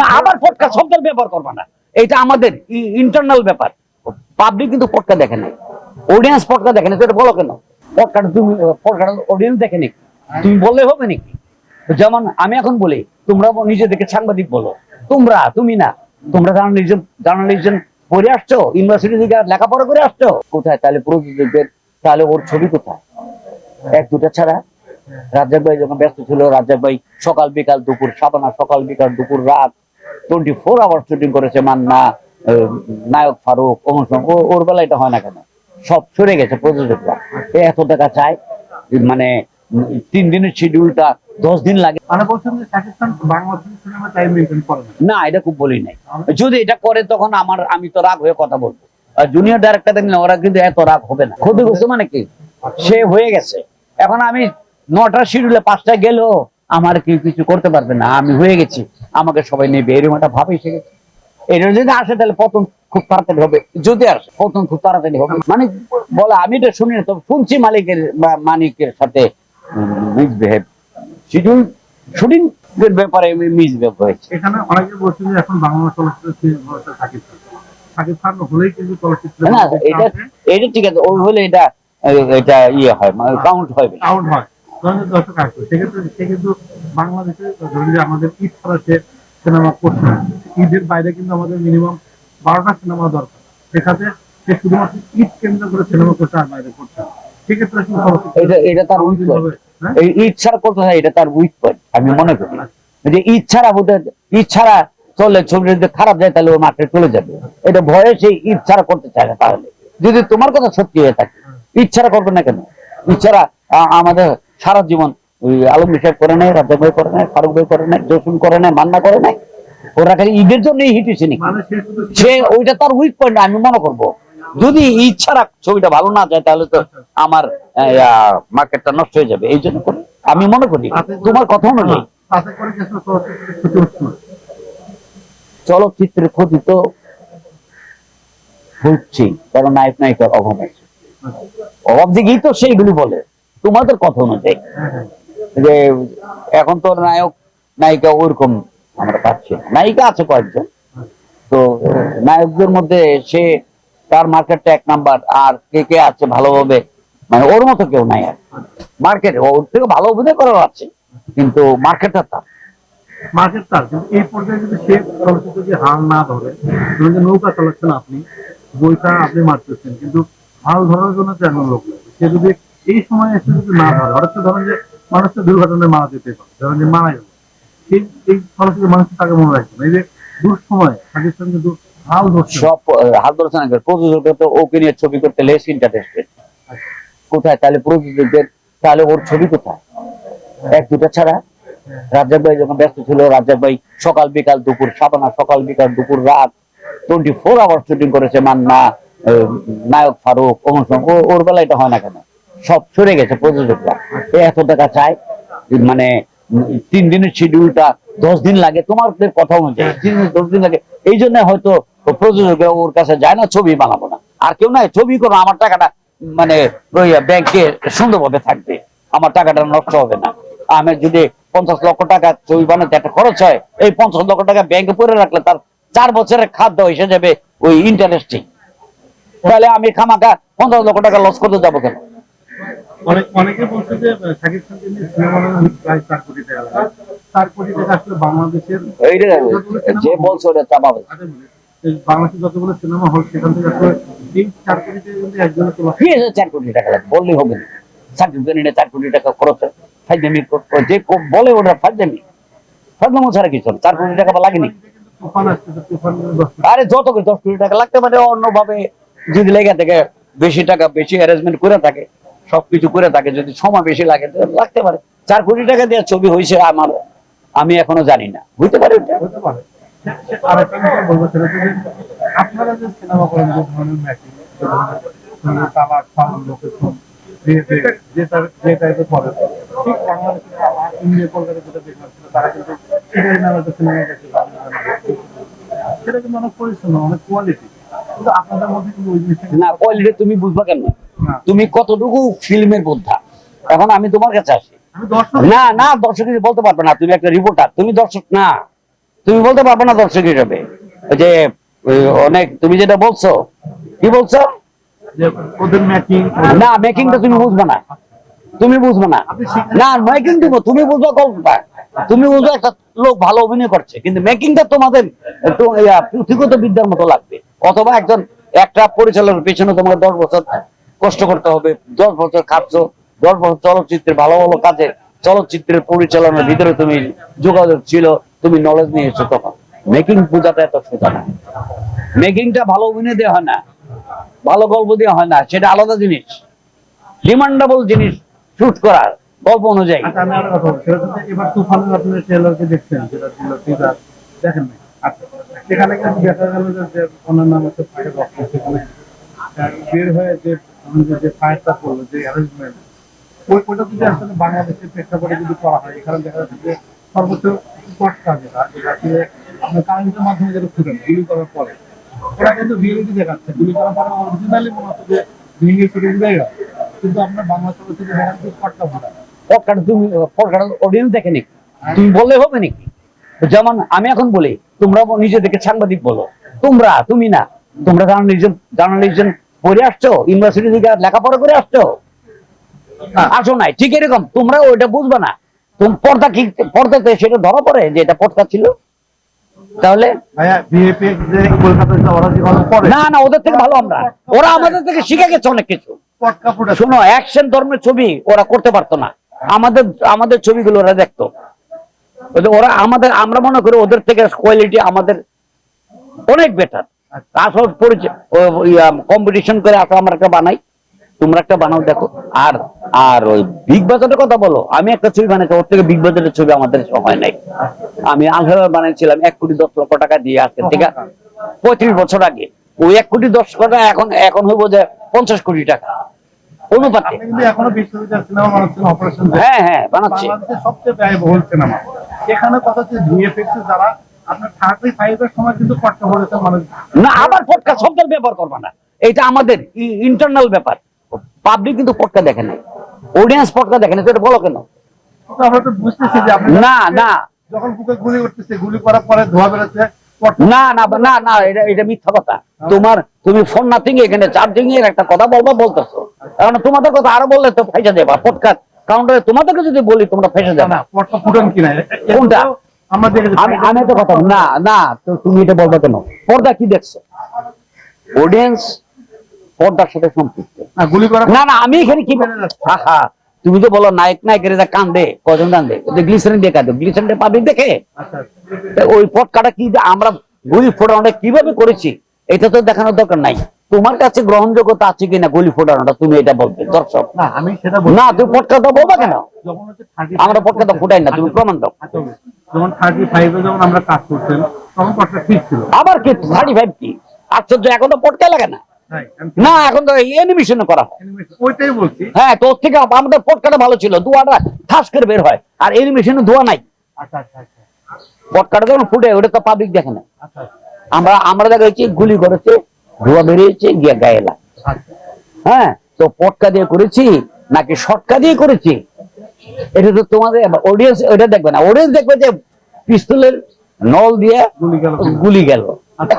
না, আবার পটকা শব্দের ব্যবহার করবা না। এটা আমাদের ইন্টারনাল ব্যাপার। পাবলিক কিন্তু পটকা দেখে নাই। অডিয়েন্স পটকা দেখে না তো বলো কেন? পটকাটা তুমি পটকাটা অডিয়েন্স দেখে নাকি তুমি বললে হবে নাকি? যেমন আমি এখন বলি, তোমরা সাংবাদিক বলো। তোমরা, তুমি না। তোমরা জার্নালিজম জার্নালিজম আসছো ইউনিভার্সিটি থেকে লেখাপড়া করে আসছো। কোথায়? তাহলে প্রযোজকদের তাহলে ওর ছবি কোথায়? এক দুটা ছাড়া। রাজ্জাক ভাই যখন ব্যস্ত ছিল, রাজ্জাক ভাই সকাল বিকাল দুপুর, সাবানা সকাল বিকাল দুপুর, রাত টোয়েন্টি ফোর আওয়ার শুটিং করেছে মান্না নায়ক ফারুক অনুসম ওর বেলা এটা হয় না কেন? সব সরে গেছে প্রযোজকরা। এত টাকা চায় মানে তিন দিনের শিডিউলটা দশ দিন লাগে। মানে না। এটা খুব বলি নাই। যদি এটা করে তখন আমার আমি তো রাগ হয়ে কথা বলব। আর জুনিয়র ডাইরেক্টর দেখলে ওরা কিন্তু এত রাগ হবে না। ক্ষতি করছে মানে কি? সে হয়ে গেছে। এখন আমি নটার শিডিউলে পাঁচটায় গেলেও আমার কি কিছু করতে পারবে না। আমি হয়ে গেছি। আমাকে সবাই নেবে এরকম একটা ভাব এসে গেছে এটা যদি আসে তাহলে পতন খুব তাড়াতাড়ি হবে। যদি আসে পতন খুব তাড়াতাড়ি হবে। মানে বলে আমি এটা শুনি না তবে শুনছি মালিকের বা মানিকের সাথে মিসবিহেভ শিডিউল শুটিং এর ব্যাপারে মিসবিহেভ হয়েছে এখানে অনেকে বলছেন যে এখন বাংলা খান। হলেই কিন্তু চলচ্চিত্র না এটা এটা ঠিক আছে ওই হলে এটা এটা ইয়ে হয় মানে কাউন্ট হয়। আউট হয়। ধরেন যে দর্শক আসবে। সেক্ষেত্রে সে কিন্তু বাংলাদেশে ধরেন যে আমাদের ঈদ ছাড়া সে সিনেমা করছে। ঈদের বাইরে কিন্তু আমাদের মিনিমাম বারোটা সিনেমা দরকার। সেখানে সে শুধুমাত্র ঈদ কেন্দ্র করে সিনেমা করছে আর বাইরে করছে না। সেক্ষেত্রে এটা এটা তার উইক পয়েন্ট হবে, হ্যাঁ? এই ঈদ ছাড়া করতে হয় এটা তার উইক পয়েন্ট আমি মনে করি। যে ঈদ ছাড়া বোধ ঈদ ছাড়া চললে ছবিটা যদি খারাপ যায় তাহলে ও মাঠে চলে যাবে। এটা ভয়ে সেই ঈদ ছাড়া করতে চায় না তাহলে। যদি তোমার কথা সত্যি হয়ে থাকে ঈদ ছাড়া করবে না কেন? আ- আমাদের সারা জীবন ওই আলম সাহেব করে নেয় রাজ্জাক ভাই করে নেয় ফারুক ভাই করে নেয় জসুন করে নেয় মান্না করে নেয় ওরা খালি ঈদের জন্যই হিট হয়েছে নাকি? মানে সে ওইটা তার উইক পয়েন্ট আমি মনে করব। যদি ইচ্ছা ছবিটা ভালো না যায় তাহলে তো আমার মার্কেটটা নষ্ট হয়ে যাবে। এই জন্য করি আমি মনে করি তোমার কথা অনুযায়ী তাতে করে ক্ষতি চলচ্চিত্রের ক্ষতি তো হচ্ছে কারণ নায়ক নায়িকার অভাব আছে। অভাব দিকেই তো সেইগুলি বলে। তোমাদের কথা অনুযায়ী। যে এখন তো নায়ক, নায়িকা ওরকম আমরা পাচ্ছি না। নায়িকা আছে কয়েকজন তো, নায়কদের মধ্যে সে তার মার্কেটটা এক নাম্বার আর কে কে আছে ভালোভাবে মানে ওর মতো কেউ নাই আর মার্কেট ওর থেকে ভালো অভিনয় করার আছে, কিন্তু মার্কেটটা তার মার্কেট তার এই পর্যায়ে যদি সে হাল না ধরে নৌকা চালাচ্ছেন আপনি, বইটা আপনি মারতেছেন কিন্তু হাল ধরার জন্য লোক সে যদি এই সময় এসে যদি না ধরে হঠাৎ ধরেন যে মানুষটা দুর্ঘটনায় মারা যেতে পারে ধরেন যে মারা গেল। সেই এই চলচ্চিত্র মানুষ তাকে মনে রাখবে না। এই যে দুঃসময় তাদের সঙ্গে হাল ধরছে। আহ, হাত না তো ওকে নিয়ে ছবি করতে লেস ইন্টারেস্টেড কোথায়? তাহলে প্রযোজকদের তাহলে ওর ছবি কোথায়? এক দুটা ছাড়া। রাজ্জাক ভাই যখন ব্যস্ত ছিল রাজ্জাক ভাই সকাল বিকাল দুপুর সাবানা সকাল বিকাল দুপুর রাত টোয়েন্টি ফোর আওয়ার শুটিং করেছে মান্না নায়ক ফারুক ওর বেলা এটা হয় না কেন? সব সরে গেছে প্রযোজকরা। এত টাকা চায় মানে তিন দিনের শিডিউলটা দশ দিন লাগে তোমাদের কথা অনুযায়ী তিন দিন দশ দিন লাগে। এই জন্য হয়তো প্রযোজকরা ওর কাছে যায় না ছবি বানাবো না। আর কেউ নাই ছবি করো আমার টাকাটা মানে ব্যাংকে সুন্দরভাবে থাকবে। আমার টাকাটা নষ্ট হবে না। আমি যদি পঞ্চাশ লক্ষ টাকা ছবি বানাতে একটা খরচ হয় এই পঞ্চাশ লক্ষ টাকা ব্যাংকে পরে রাখলে তার চার বছরের খাদ্য এসে যাবে ওই ইন্টারেস্টিং তাহলে আমি খামাকা পঞ্চাশ লক্ষ টাকা লস করতে যাব কেন? অনেক অনেকে বলছে যে শাকিব খানকে নিয়ে সিনেমা প্রায় চার কোটি টাকা লাগে। চার কোটি টাকা আসলে বাংলাদেশের যে বলছে ওটা চাপাবে আরে বলি, এই যতগুলো সিনেমা হল সেখান থেকে আসলে এই চার কোটি টাকা কিন্তু একজনের তোলা আছে চার কোটি টাকা? বললেই হবে না। সার্টিফিকেট চার কোটি টাকা খরচ হয়। ফাইজামি যে বলে ওটা ফাইজামি ফাইজামো ছাড়া কিছু না। চার কোটি টাকা লাগেনি। আরে যত দশ কোটি টাকা লাগতে পারে অন্যভাবে যদি লেগে থাকে বেশি টাকা বেশি অ্যারেঞ্জমেন্ট করে থাকে সবকিছু করে তাকে যদি সময় বেশি লাগে লাগতে পারে। চার কোটি টাকা দেওয়ার ছবি হয়েছে আমার আমি এখনও জানি না। হইতে পারে না কোয়ালিটি তুমি বুঝবা কেন। তুমি কতটুকু ফিল্মের বোদ্ধা? এখন আমি তোমার কাছে আসি। না না দর্শক বলতে পারবে না। তুমি একটা রিপোর্টার তুমি দর্শক না। তুমি বলতে পারবে না দর্শক হিসেবে। ওই যে অনেক তুমি যেটা বলছো কি বলছো? না মেকিংটা তুমি বুঝবে না। তুমি বুঝবে না। না মেকিং দিব। তুমি বুঝবে গল্পটা। তুমি বুঝবে একটা লোক ভালো অভিনয় করছে। কিন্তু মেকিংটা তোমাদের একটু পুঁথিগত বিদ্যার মতো লাগবে। অথবা একজন একটা পরিচালনার পেছনে তোমাকে দশ বছর কষ্ট করতে হবে, দশ বছর খাচ্ছ, দশ বছর চলচ্চিত্রের ভালো ভালো কাজে, চলচ্চিত্রের পরিচালনার ভিতরে তুমি যোগাযোগ ছিল, তুমি নলেজ নিয়ে এসছো তখন। মেকিং পূজাটা এত সোজা না। মেকিংটা ভালো অভিনয় দেওয়া হয় না, ভালো গল্প দেওয়া হয় না, সেটা আলাদা জিনিস। ডিমান্ডেবল জিনিস শুট করার গল্প অনুযায়ী। আচ্ছা যে করল যে অ্যারেঞ্জমেন্ট ওই আসলে বাংলাদেশের প্রেক্ষাপটে যদি করা হয়, এখানে দেখা যাচ্ছে যে সর্বোচ্চ যেটা যেটা কারেন্টের মাধ্যমে যেটা করার পরে। ওরা কিন্তু দেখাচ্ছে। করার পরে অরিজিনালি মনে হচ্ছে যে ভেঙে গেল কিন্তু আপনার বাংলা দেখা যাচ্ছে তুমি হবে নাকি? যেমন আমি এখন বলি তোমরা নিজেদেরকে সাংবাদিক বলো। তোমরা, তুমি না। তোমরা জার্নালিজম জার্নালিজম পড়ে আসছো ইউনিভার্সিটি থেকে লেখাপড়া করে আসছো? আসো নাই ঠিক এরকম তোমরা ওইটা বুঝবে না। তুমি পর্দা কি পর্দাতে সেটা ধরা পড়ে যে এটা পর্দা ছিল? তাহলে? না না ওদের থেকে ভালো আমরা। ওরা আমাদের থেকে শিখে গেছে অনেক কিছু। শোনো অ্যাকশন ধর্মের ছবি ওরা করতে পারতো না। আমাদের আমাদের ছবিগুলো ওরা দেখতো। ওরা আমাদের আমরা মনে করি ওদের থেকে কোয়ালিটি আমাদের অনেক বেটার আসল পরিচয় কম্পিটিশন করে আসো আমরা একটা বানাই। তোমরা একটা বানাও দেখো। আর আর ওই বিগ বাজারের কথা বলো। আমি একটা ছবি বানাইছি ওর থেকে বিগ বাজারের ছবি আমাদের হয় নাই। আমি আলহার বানাইছিলাম এক কোটি দশ লক্ষ টাকা দিয়ে আজকে থেকে পঁয়ত্রিশ বছর আগে। ওই এক কোটি দশ টাকা এখন এখন হইব যে পঞ্চাশ কোটি টাকা। অনুপাতে। হ্যাঁ হ্যাঁ বানাচ্ছি। সবচেয়ে ব্যয়বহুল সিনেমা। এখানে কথা হচ্ছে যারা না আবার পটকা শব্দের ব্যবহার করবে না। এটা আমাদের ইন্টারনাল ব্যাপার। পাবলিক কিন্তু পটকা দেখে না অডিয়েন্স পটকা দেখে না এটা বলো কেন? না না। যখন বুকে গুলি করতেছে গুলি করার পরে ধোয়া বেরোচ্ছে না না না না এটা এটা মিথ্যা কথা। তোমার তুমি ফোন নাথিং এখানে চার্জিং এর একটা কথা বলবা বলতেছো। কারণ তোমাদের কথা আরও বললে তো ফেসে দেবা পটকা কাউন্টারে তোমাদেরকে যদি বলি তোমরা ফেসে যাবে। না পটকা ফুটন কিনা? এ- এ- কোনটা? আমি একটা কথা না না তো তুমি এটা বলবা কেন? পর্দা কি দেখছ? অডিয়েন্স পর্দার সাথে সম্পৃক্ত। গুলি করার না না আমি এখানে কি বেড়ে তুমি তো বলো নায়ক নায়কের যা কান্দে কজন কান্দে? গ্লিসারিন দিয়ে কাঁদে। গ্লিসারিন পাবলিক দেখে? আচ্ছা ওই পটকাটা কি আমরা গুলি ফোটানোটা কীভাবে করেছি এটা তো দেখানোর দরকার নাই। তোমার কাছে গ্রহণযোগ্যতা আছে কিনা গুলি ফোটানোটা তুমি এটা বলবে দর্শক। না আমি না তুমি পটকাটা বলবা কেন? যখন হচ্ছে 35 আমরা পটকাটা ফুটাই না তুমি প্রমাণ দাও। আচ্ছা, যখন থার্টি ফাইভে যখন আমরা কাজ করতেন তখন পটকা ঠিক ছিল। আবার কি থার্টি ফাইভ কি? আশ্চর্য এখন তো পটকা লাগে না। না এখন তো অ্যানিমেশনে করা ওইটাই বলছি। হ্যাঁ তোর থেকে আমাদের পটকাটা ভালো ছিল ধোয়াটা ঠাস করে বের হয় আর অ্যানিমেশনে ধোয়া নাই। আচ্ছা আচ্ছা আচ্ছা। পটকাটা যখন ফুটে ওটা তো পাবলিক দেখে না। আমরা আমরা দেখেছি গুলি করেছে ধোয়া বেরিয়েছে গিয়ে গায়ে হ্যাঁ তো পটকা দিয়ে করেছি নাকি শটকা দিয়ে করেছি? এটা তো তোমাদের অডিয়েন্স ওইটা দেখবে না অডিয়েন্স দেখবে যে পিস্তলের নল দিয়ে গুলি গেল। গুলি গেল। আচ্ছা।